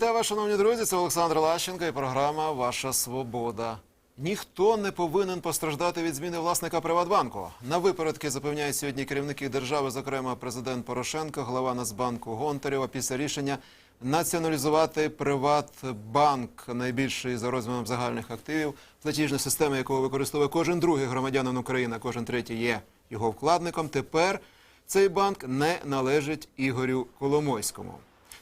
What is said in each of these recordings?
Вітаю вас, шановні друзі. Це Олександр Лащенко і програма Ваша Свобода. Ніхто не повинен постраждати від зміни власника Приватбанку. На випередки запевняють сьогодні керівники держави, зокрема президент Порошенко, глава Нацбанку Гонтарєва, після рішення націоналізувати Приватбанк, найбільший за розміром загальних активів, платіжна система, якого використовує кожен другий громадянин України, кожен третій є його вкладником. Тепер цей банк не належить Ігорю Коломойському.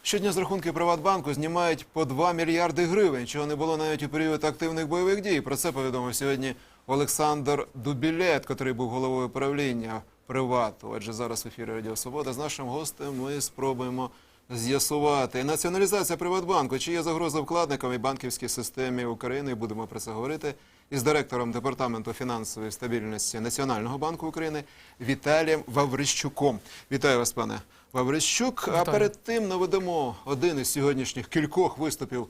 Щодня з рахунки Приватбанку знімають по 2 мільярди гривень, чого не було навіть у період активних бойових дій. Про це повідомив сьогодні Олександр Дубілет, який був головою правління Привату. Отже, зараз в ефірі Радіо Свобода з нашим гостем ми спробуємо з'ясувати націоналізація Приватбанку. Чи є загроза вкладникам і банківській системі України? Будемо про це говорити із директором департаменту фінансової стабільності Національного банку України Віталієм Ваврищуком. Вітаю вас, пане Ваврищук. А перед тим наведемо один із сьогоднішніх кількох виступів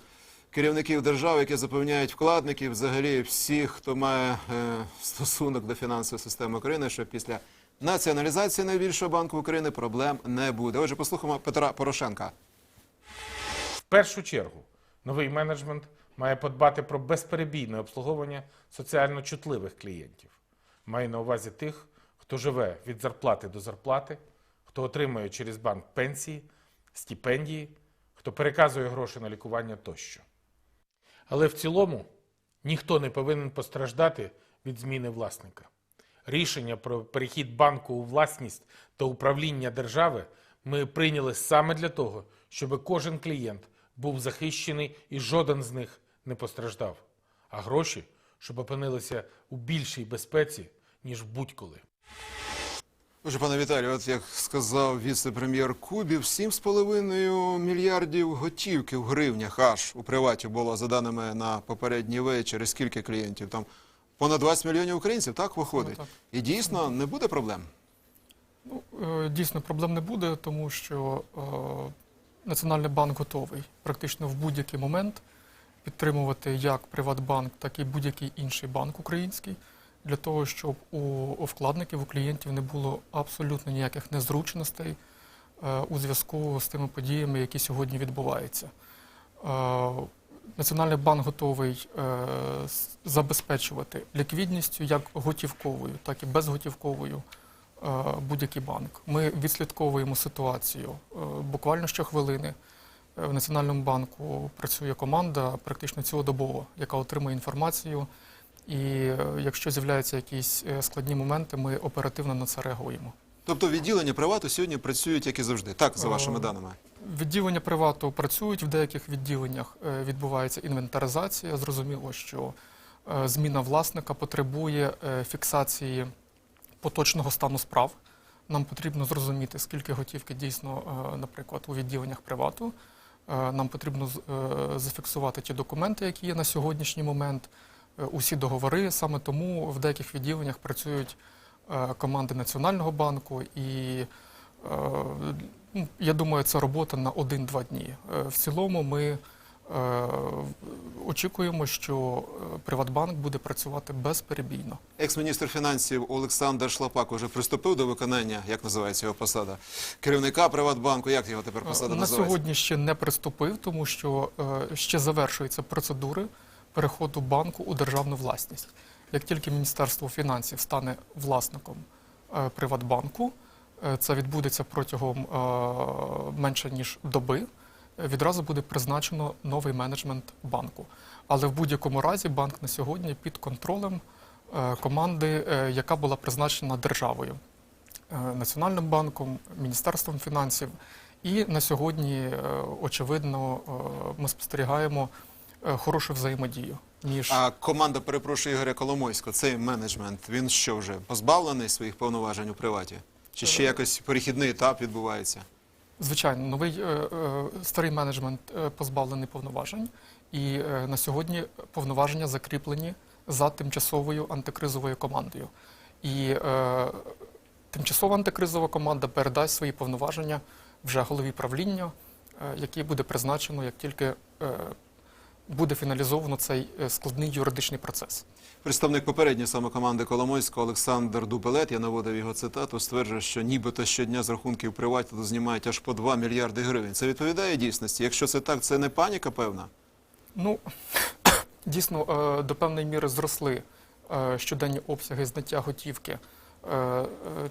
керівників держави, які запевняють вкладників, взагалі всіх, хто має е, стосунок до фінансової системи України, що після націоналізації найбільшого банку України проблем не буде. Отже, послухаємо Петра Порошенка. В першу чергу новий менеджмент має подбати про безперебійне обслуговування соціально чутливих клієнтів. Маю на увазі тих, хто живе від зарплати до зарплати, хто отримує через банк пенсії, стипендії, хто переказує гроші на лікування тощо. Але в цілому ніхто не повинен постраждати від зміни власника. Рішення про перехід банку у власність та управління держави ми прийняли саме для того, щоб кожен клієнт був захищений і жоден з них не постраждав, а гроші, щоб опинилися у більшій безпеці, ніж будь-коли. Отже, пане Віталію, от як сказав віце-прем'єр Кубів, 7,5 мільярдів готівки в гривнях аж у приваті було за даними на попередній вечір. І скільки клієнтів? Там понад 20 мільйонів українців, так виходить? Ну, так. І дійсно не буде проблем. Ну, е, дійсно, проблем не буде, тому що е, Національний банк готовий практично в будь-який момент підтримувати як Приватбанк, так і будь-який інший банк український для того, щоб у, вкладників, у клієнтів не було абсолютно ніяких незручностей е, у зв'язку з тими подіями, які сьогодні відбуваються. Е, Національний банк готовий е, забезпечувати ліквідністю як готівковою, так і безготівковою будь-який банк. Ми відслідковуємо ситуацію буквально щохвилини. В Національному банку працює команда практично цілодобово, яка отримує інформацію. І е, якщо з'являються якісь е, складні моменти, ми оперативно на це реагуємо. Тобто відділення привату сьогодні працюють як і завжди. Так, за вашими Е, даними. Відділення привату працюють, в деяких відділеннях відбувається інвентаризація. Зрозуміло, що зміна власника потребує фіксації поточного стану справ. Нам потрібно зрозуміти, скільки готівки дійсно, наприклад, у відділеннях привату. Нам потрібно зафіксувати ті документи, які є на сьогоднішній момент, усі договори. Саме тому в деяких відділеннях працюють е, команди Національного банку і Е, ну, Я думаю, це робота на один-два дні. Е, В цілому ми очікуємо, що Приватбанк буде працювати безперебійно. Екс-міністр фінансів Олександр Шлапак уже приступив до виконання, як називається його посада, керівника Приватбанку. Як його тепер посада На називається? сьогодні ще не приступив, тому що ще завершуються процедури переходу банку у державну власність. Як тільки Міністерство фінансів стане власником е, Приватбанку, е, це відбудеться протягом е, менше ніж доби. Відразу буде призначено новий менеджмент банку. Але в будь-якому разі банк на сьогодні під контролем команди, яка була призначена державою. Національним банком, Міністерством фінансів. І на сьогодні, очевидно, ми спостерігаємо хорошу взаємодію між А команда, перепрошую, Ігоря Коломойського, цей менеджмент, він що вже позбавлений своїх повноважень у приваті? Чи ще якось перехідний етап відбувається? звичайно новий е, е, старий менеджмент е, позбавлений повноважень, і е, на сьогодні повноваження закріплені за тимчасовою антикризовою командою. І е, тимчасова антикризова команда передасть свої повноваження вже голові правління, е, який буде призначено, як тільки е, буде фіналізовано цей е, складний юридичний процес. Представник попередньої саме команди Коломойського Олександр Дубелет, я наводив його цитату, стверджує, що нібито щодня з рахунків привату знімають аж по 2 мільярди гривень. Це відповідає дійсності? Якщо це так, це не паніка, певна? Ну, дійсно, е, до певної міри зросли е, щоденні обсяги зняття готівки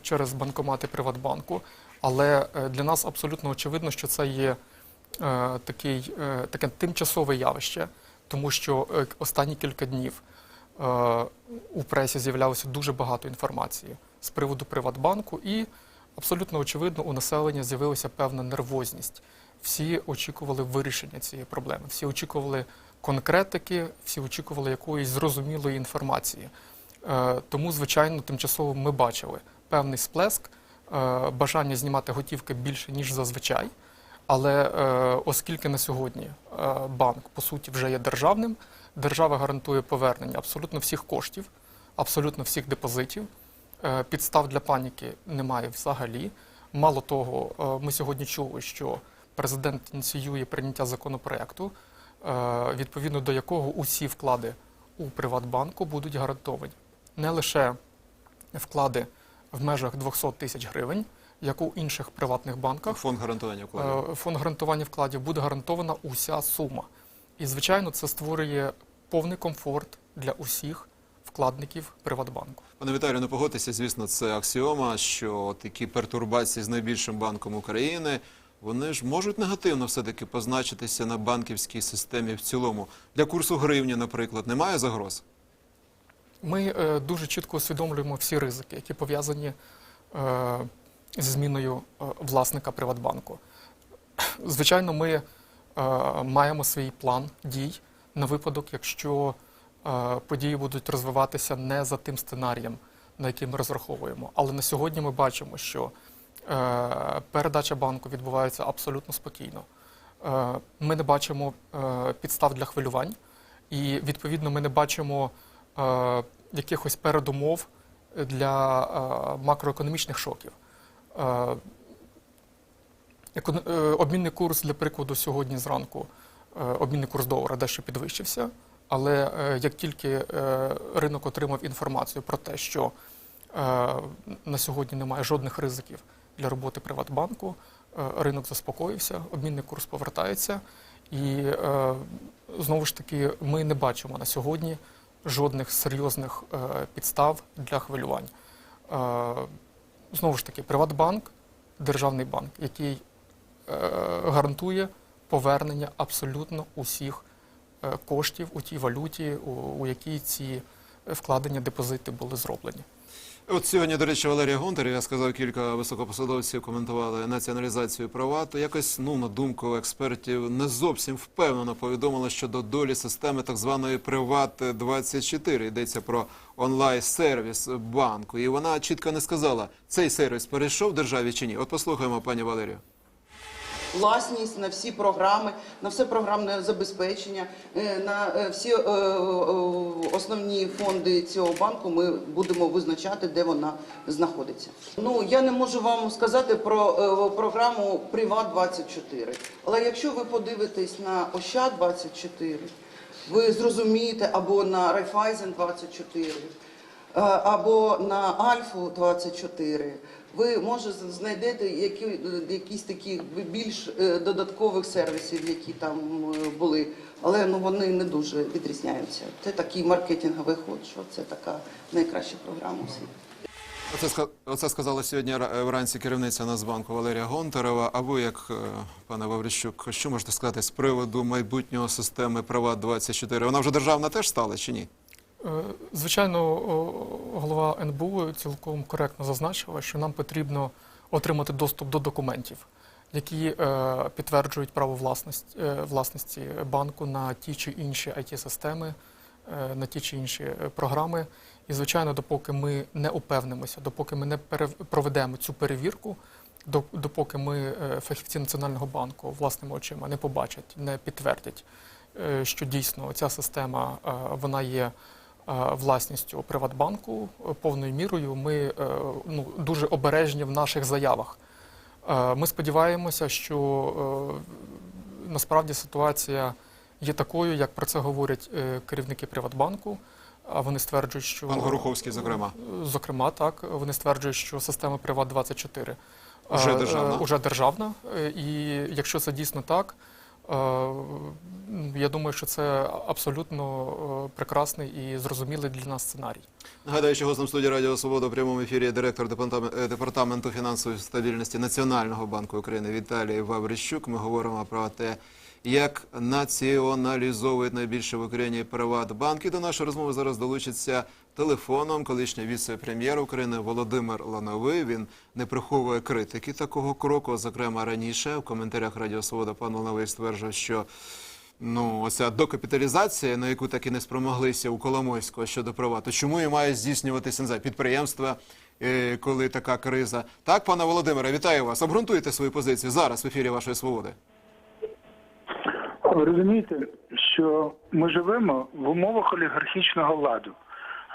через банкомати Приватбанку, але для нас абсолютно очевидно, що це є такий, е, таке тимчасове явище, тому що е, останні кілька днів е, у пресі з'являлося дуже багато інформації з приводу Приватбанку, і абсолютно очевидно, у населення з'явилася певна нервозність. Всі очікували вирішення цієї проблеми, всі очікували конкретики, всі очікували якоїсь зрозумілої інформації. Е, Тому, звичайно, тимчасово ми бачили певний сплеск, е, бажання знімати готівки більше, ніж зазвичай. Але е, оскільки на сьогодні е, банк по суті вже є державним, держава гарантує повернення абсолютно всіх коштів, абсолютно всіх депозитів. Е, Підстав для паніки немає взагалі. Мало того, ми сьогодні чули, що президент ініціює прийняття законопроекту, відповідно до якого усі вклади у Приватбанку будуть гарантовані. Не лише вклади в межах 200 тисяч гривень, як у інших приватних банках. Фонд гарантування вкладів. Е, Фонд гарантування вкладів буде гарантована уся сума. І, звичайно, це створює повний комфорт для усіх вкладників Приватбанку. Пане Віталію, не погодьтеся, звісно, це аксіома, що такі пертурбації з найбільшим банком України, вони ж можуть негативно все-таки позначитися на банківській системі в цілому. Для курсу гривні, наприклад, немає загроз? Ми е, дуже чітко усвідомлюємо всі ризики, які пов'язані е, зі зміною е, власника Приватбанку. Звичайно, ми е, маємо свій план дій на випадок, якщо е, події будуть розвиватися не за тим сценарієм, на який ми розраховуємо. Але на сьогодні ми бачимо, що передача банку відбувається абсолютно спокійно. Ми не бачимо підстав для хвилювань, і відповідно ми не бачимо якихось передумов для макроекономічних шоків. Е, е, Обмінний курс, для прикладу, сьогодні зранку е, обмінний курс долара дещо підвищився, але як тільки ринок отримав інформацію про те, що на сьогодні немає жодних ризиків для роботи Приватбанку, ринок заспокоївся, обмінний курс повертається, і знову ж таки ми не бачимо на сьогодні жодних серйозних підстав для хвилювань. Знову ж таки, Приватбанк державний банк, який е, гарантує повернення абсолютно усіх е, коштів у тій валюті, у, у якій ці вкладення депозити були зроблені. От сьогодні, до речі, Валерія Гонтар, я сказав, кілька високопосадовців коментували націоналізацію права, то якось, ну, на думку експертів, не зовсім впевнено повідомили щодо долі системи так званої Приват-24. Йдеться про онлайн-сервіс банку. І вона чітко не сказала, цей сервіс перейшов державі чи ні. От послухаємо, пані Валерію. Власність на всі програми, на все програмне забезпечення, е, на е, всі е, основні фонди цього банку ми будемо визначати, де вона знаходиться. Ну я не можу вам сказати про програму Приват 24 але якщо ви подивитесь на Ощад 24 ви зрозумієте або на Райфайзен 24 Е, або на Альфу 24 ви може знайдете які, якісь такі більш е, додаткових сервісів, які там е, були, але ну вони не дуже відрізняються. Це такий маркетинговий ход, що це така найкраща програма у світі. Оце, сказала сьогодні ра- вранці керівниця Нацбанку Валерія Гонтарева. А ви, як е, пане Ваврищук, що можете сказати з приводу майбутнього системи Приват-24? Вона вже державна теж стала чи ні? Е, Звичайно, голова НБУ цілком коректно зазначила, що нам потрібно отримати доступ до документів, які е, підтверджують право власності, е, власності банку на ті чи інші it системи на ті чи інші програми. І, звичайно, допоки ми не упевнимося, допоки ми не проведемо цю перевірку, допоки ми фахівці Національного банку власними очима не побачать, не підтвердять, що дійсно ця система вона є власністю Приватбанку е, повною мірою. Ми е, ну, дуже обережні в наших заявах. Е, Ми сподіваємося, що насправді ситуація є такою, як про це говорять керівники Приватбанку. А вони стверджують, що Пан Гороховський, зокрема. Зокрема, так вони стверджують, що система Приват 24 Уже е, е, державна. уже державна. І якщо це дійсно так, я думаю, що це абсолютно е, прекрасний і зрозумілий для нас сценарій. Нагадаю, що гостем студії Радіо Свобода у прямому ефірі директор е, департаменту фінансової стабільності Національного банку України Віталій Ваврищук. Ми говоримо про те, як націоналізовують найбільше в Україні Приватбанки. До нашої розмови зараз долучиться телефоном колишній віце-прем'єр України Володимир Лановий. Він не приховує критики такого кроку. Зокрема, раніше в коментарях Радіо Свобода пан Лановий стверджував, що Ну, оця докапіталізація, на яку так і не спромоглися у Коломойського щодо права, то чому і має здійснюватися не знаю, підприємства, е, коли така криза? Так, пане Володимире, вітаю вас. Обґрунтуйте свою позицію зараз в ефірі вашої свободи. Ви розумієте, що ми живемо в умовах олігархічного ладу.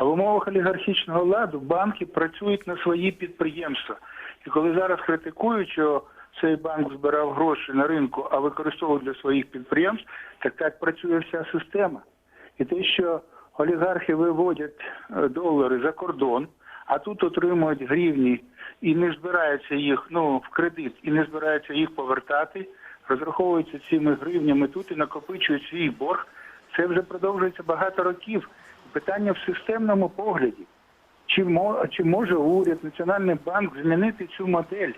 А в умовах олігархічного ладу банки працюють на свої підприємства. І коли зараз критикують, що цей банк збирав гроші на ринку, а використовував для своїх підприємств, так так працює вся система. І те, що олігархи виводять е, долари за кордон, а тут отримують гривні і не збираються їх ну в кредит, і не збираються їх повертати, розраховуються цими гривнями тут і накопичують свій борг. Це вже продовжується багато років. Питання в системному погляді. Чи, чи може уряд, Національний банк змінити цю модель?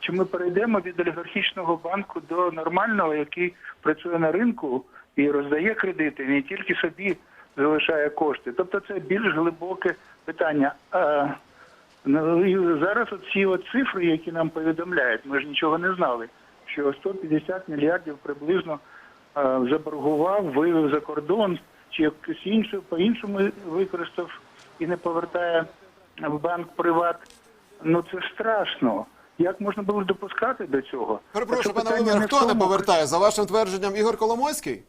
Чи ми перейдемо від олігархічного банку до нормального, який працює на ринку і роздає кредити, не тільки собі залишає кошти? Тобто це більш глибоке питання. А, ну, зараз от цифри, які нам повідомляють, ми ж нічого не знали, що 150 мільярдів приблизно а, заборгував, вивів за кордон, чи якось інше, по-іншому використав і не повертає в банк приват. Ну це страшно. Як можна було допускати до цього? Перепрошую, пане питання Володимире, в хто не повертає? За вашим твердженням, Ігор Коломойський?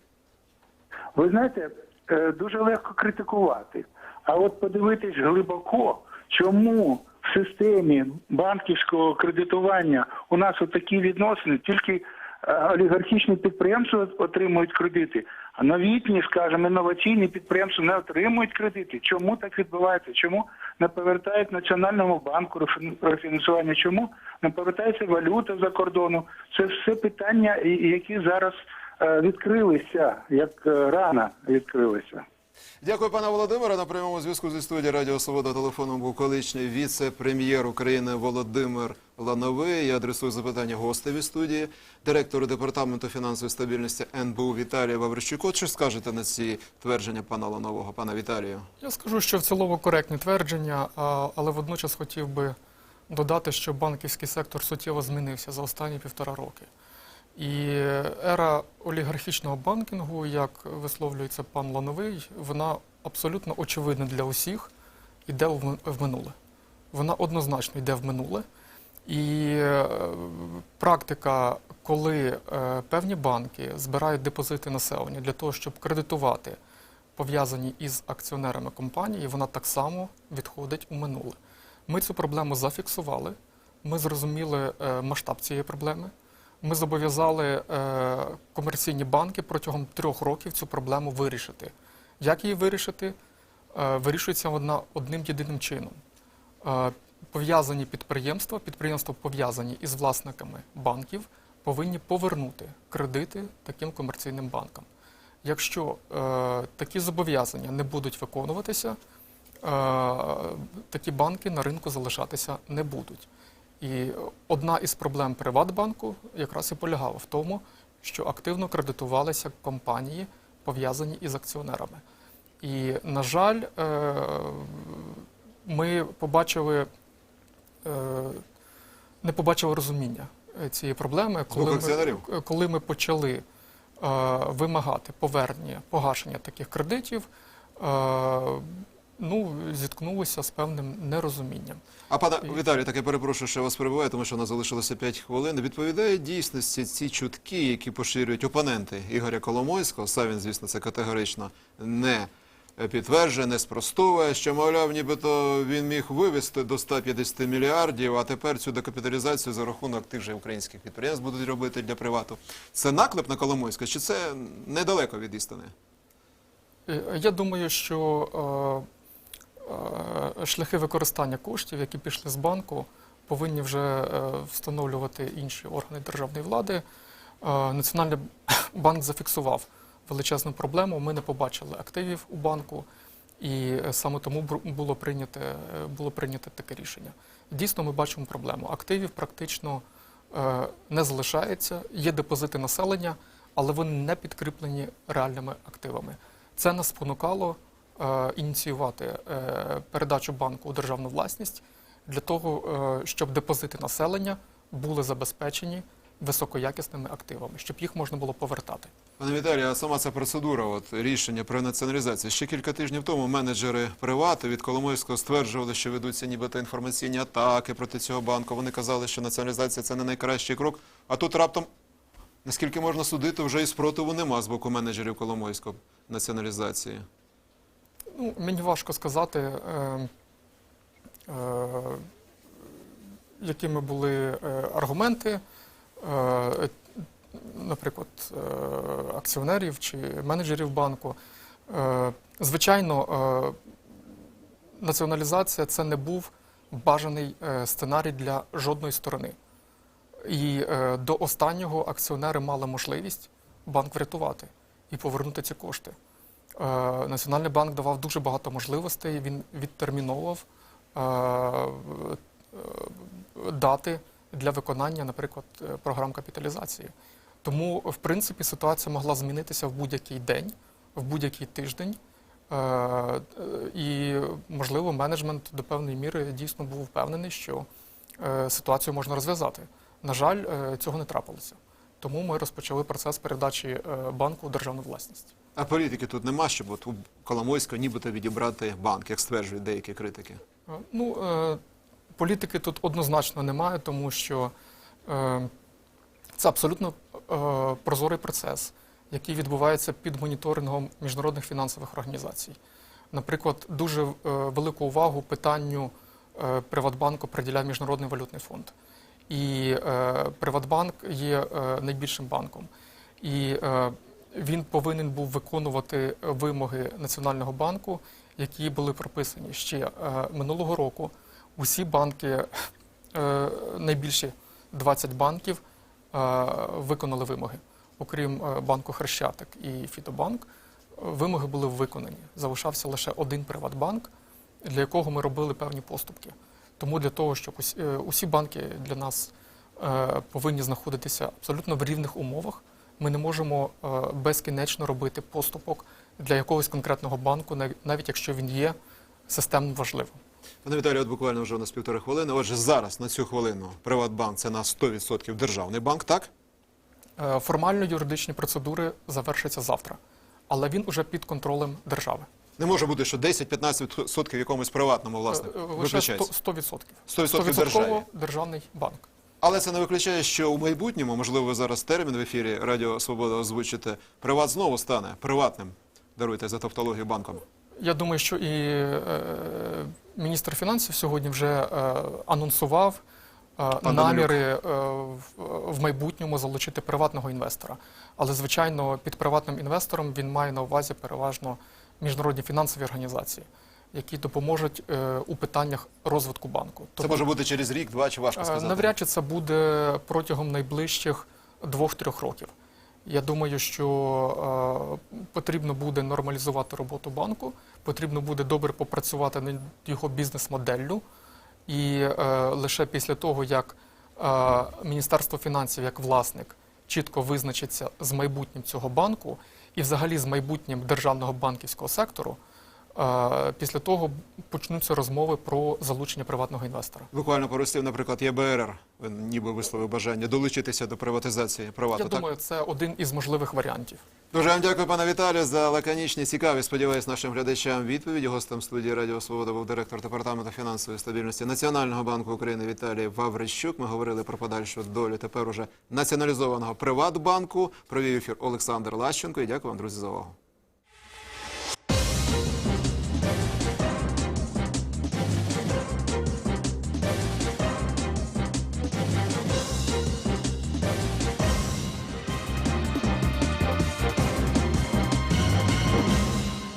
Ви знаєте, е, дуже легко критикувати. А от подивитись глибоко, чому в системі банківського кредитування у нас отакі відносини, тільки е, олігархічні підприємства отримують кредити, новітні, скажімо, інноваційні підприємства не отримують кредити. Чому так відбувається? Чому не повертають Національному банку рефін- рефінансування? Чому не повертається валюта за кордону? Це все питання, які зараз е, відкрилися, як рана рано відкрилися. Дякую, пане Володимире. На прямому зв'язку зі студії Радіо Свобода телефоном був колишній віце-прем'єр України Володимир Лановий. Я адресую запитання гостеві студії, директору департаменту фінансової стабільності НБУ Віталію Ваврищуку. От Що скажете на ці твердження пана Ланового, пана Віталію? Я скажу, що в цілому коректні твердження, але водночас хотів би додати, що банківський сектор суттєво змінився за останні півтора роки. І ера олігархічного банкінгу, як висловлюється пан Лановий, вона абсолютно очевидна для усіх, іде в минуле. Вона однозначно йде в минуле. І е, практика, коли е, певні банки збирають депозити населення для того, щоб кредитувати пов'язані із акціонерами компанії, вона так само відходить у минуле. Ми цю проблему зафіксували, ми зрозуміли е, масштаб цієї проблеми. Ми зобов'язали е, комерційні банки протягом трьох років цю проблему вирішити. Як її вирішити? Е, Вирішується вона одним єдиним чином. Е, Пов'язані підприємства, підприємства пов'язані із власниками банків, повинні повернути кредити таким комерційним банкам. Якщо такі зобов'язання не будуть виконуватися, такі банки на ринку залишатися не будуть. І одна із проблем Приватбанку якраз і полягала в тому, що активно кредитувалися компанії, пов'язані із акціонерами. І, на жаль, е, ми побачили, е, не побачили розуміння е, цієї проблеми, коли ми, коли ми почали вимагати повернення, погашення таких кредитів, ну, зіткнулися з певним нерозумінням. А пане Віталій, так я перепрошую, що я вас перебуваю, тому що у нас залишилося 5 хвилин. Відповідає дійсності ці чутки, які поширюють опоненти Ігоря Коломойського. Сам він, звісно, це категорично не підтверджує, не спростовує, що, мовляв, нібито він міг вивести до 150 мільярдів, а тепер цю декапіталізацію за рахунок тих же українських підприємств будуть робити для привату. Це наклеп на Коломойська, чи це недалеко від істини? Е, Я думаю, що е, шляхи використання коштів, які пішли з банку, повинні вже е, встановлювати інші органи державної влади. Е, Національний банк зафіксував величезну проблему. Ми не побачили активів у банку, і е, саме тому було прийняте, е, було прийнято таке рішення. Дійсно, ми бачимо проблему. Активів практично не залишається, є депозити населення, але вони не підкріплені реальними активами. Це нас спонукало ініціювати е, передачу банку у державну власність для того, е, щоб депозити населення були забезпечені високоякісними активами, щоб їх можна було повертати. Пане Віталію, а сама ця процедура, от рішення про націоналізацію. Ще кілька тижнів тому менеджери привати від Коломойського стверджували, що ведуться нібито інформаційні атаки проти цього банку. Вони казали, що націоналізація це не найкращий крок. А тут раптом, наскільки можна судити, вже і спротиву нема з боку менеджерів Коломойського націоналізації. Ну, мені важко сказати, е, е, якими були е, аргументи, е, наприклад, е, акціонерів чи менеджерів банку. Е, звичайно, е, націоналізація це не був бажаний е, сценарій для жодної сторони. І е, до останнього акціонери мали можливість банк врятувати і повернути ці кошти. Е, Національний банк давав дуже багато можливостей. Він відтерміновував е, е, дати для виконання, наприклад, програм капіталізації. Тому, в принципі, ситуація могла змінитися в будь-який день, в будь-який тиждень. І, можливо, менеджмент до певної міри дійсно був впевнений, що ситуацію можна розв'язати. На жаль, цього не трапилося. Тому ми розпочали процес передачі банку у державну власність. А політики тут нема, щоб от у Коломойського нібито відібрати банк, як стверджують деякі критики. Ну, е, політики тут однозначно немає, тому що е, це абсолютно е, прозорий процес, який відбувається під моніторингом міжнародних фінансових організацій. Наприклад, дуже е, велику увагу питанню е, Приватбанку приділяє Міжнародний валютний фонд. І е, Приватбанк є е, найбільшим банком. І е, він повинен був виконувати вимоги Національного банку, які були прописані ще е, минулого року. Усі банки, е, найбільші 20 банків, е, виконали вимоги. Окрім е, банку Хрещатик і Фітобанк, е, вимоги були виконані. Залишався лише один Приватбанк, для якого ми робили певні поступки. Тому для того, щоб усі, е, банки для нас е, повинні знаходитися абсолютно в рівних умовах, ми не можемо е, безкінечно робити поступок для якогось конкретного банку, навіть якщо він є системно важливим. Пане Віталію, от буквально вже у нас півтори хвилини. Отже, зараз на цю хвилину Приватбанк це на 100% державний банк, так? Е, Формально юридичні процедури завершаться завтра, але він уже під контролем держави. Не може бути, що 10-15% якомусь приватному власнику Е, Лише виключається. 100%. 100%. 100% державі. державний банк. Але це не виключає, що у майбутньому, можливо, зараз термін в ефірі Радіо Свобода озвучите, приват знову стане приватним. Даруйте за тавтологію банком. Я думаю, що і е, міністр фінансів сьогодні вже е, анонсував е, наміри е, в, в майбутньому залучити приватного інвестора. Але, звичайно, під приватним інвестором він має на увазі переважно міжнародні фінансові організації, які допоможуть е, у питаннях розвитку банку. Це може бути через рік, два чи важко Е, сказати. Навряд чи це буде протягом найближчих двох-трьох років. Я думаю, що е, потрібно буде нормалізувати роботу банку, потрібно буде добре попрацювати над його бізнес-моделлю. І е, лише після того, як е, Міністерство фінансів як власник чітко визначиться з майбутнім цього банку і взагалі з майбутнім державного банківського сектору, після того почнуться розмови про залучення приватного інвестора. Буквально пару слів, наприклад, ЄБРР, ніби висловив бажання долучитися до приватизації привату. Я так? думаю, це один із можливих варіантів. Дуже вам дякую, пане Віталію, за лаконічні, цікаві, сподіваюсь, нашим глядачам відповіді. Гостем студії Радіо Свобода був директор департаменту фінансової стабільності Національного банку України Віталій Ваврищук. Ми говорили про подальшу долю тепер уже націоналізованого Приватбанку. Провів ефір Олександр Лащенко. І дякую вам, друзі, за увагу.